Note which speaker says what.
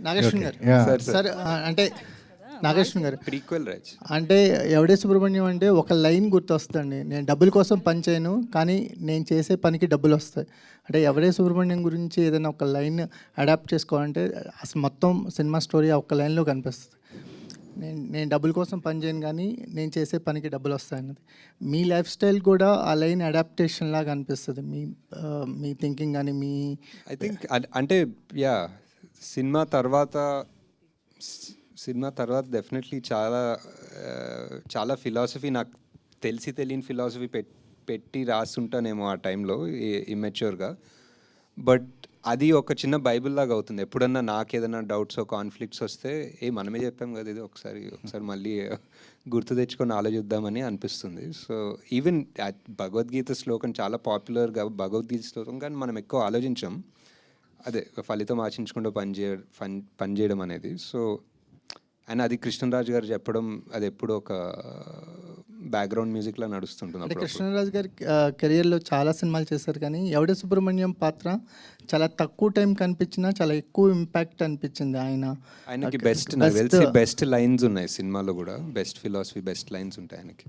Speaker 1: నాగేశ్వరం గారు.
Speaker 2: సార్
Speaker 1: అంటే నాగేశ్వరం గారు.
Speaker 2: ప్రీక్వెల్ రాజ్
Speaker 1: అంటే ఎవడే సుబ్రహ్మణ్యం అంటే ఒక లైన్ గుర్తొస్తుందండి. నేను డబ్బుల కోసం పని చేయను కానీ నేను చేసే పనికి డబ్బులు వస్తాయి. అంటే ఎవడే సుబ్రహ్మణ్యం గురించి ఏదైనా ఒక లైన్ అడాప్ట్ చేసుకోవాలంటే అసలు మొత్తం సినిమా స్టోరీ ఆ ఒక్క లైన్లో కనిపిస్తుంది. నేను నేను డబ్బుల కోసం పని చేయను కానీ నేను చేసే పనికి డబ్బులు వస్తాయి అన్నది. మీ లైఫ్ స్టైల్ కూడా ఆ లైన్ అడాప్టేషన్ లాగా అనిపిస్తుంది. మీ మీ థింకింగ్ కానీ మీ
Speaker 2: ఐ థింక్ అంటే యా సినిమా తర్వాత సినిమా తర్వాత డెఫినెట్లీ చాలా uh, చాలా ఫిలాసఫీ నాకు తెలిసి తెలియని ఫిలాసఫీ పెట్ పెట్టి రాస్తుంటానేమో ఆ టైంలో ఇమ్మెచ్యూర్గా బట్ అది ఒక చిన్న బైబిల్ లాగా అవుతుంది. ఎప్పుడన్నా నాకు ఏదైనా డౌట్స్ కాన్ఫ్లిక్ట్స్ వస్తే ఏ మనమే చెప్పాం కదా ఇది ఒకసారి ఒకసారి మళ్ళీ గుర్తు తెచ్చుకొని ఆలోచిద్దామని అనిపిస్తుంది. సో ఈవెన్ భగవద్గీత శ్లోకం చాలా పాపులర్గా భగవద్గీత శ్లోకం కానీ మనం ఎక్కువ ఆలోచించాం. అదే ఫలితం ఆశించకుండా పని చేయ పని పని చేయడం అనేది. సో అండ్ అది కృష్ణరాజు గారు చెప్పడం అది ఎప్పుడు ఒక బ్యాక్గ్రౌండ్ మ్యూజిక్లా నడుస్తుంటుంది.
Speaker 1: కృష్ణరాజు గారి కెరియర్లో చాలా సినిమాలు చేశారు కానీ ఎవడే సుబ్రహ్మణ్యం పాత్ర చాలా తక్కువ టైం కనిపించినా చాలా ఎక్కువ ఇంపాక్ట్ అనిపించింది ఆయన.
Speaker 2: ఆయనకి బెస్ట్ నాకు తెలిసి బెస్ట్ లైన్స్ ఉన్నాయి సినిమాలో కూడా. బెస్ట్ ఫిలాసఫీ బెస్ట్ లైన్స్ ఉంటాయి ఆయనకి.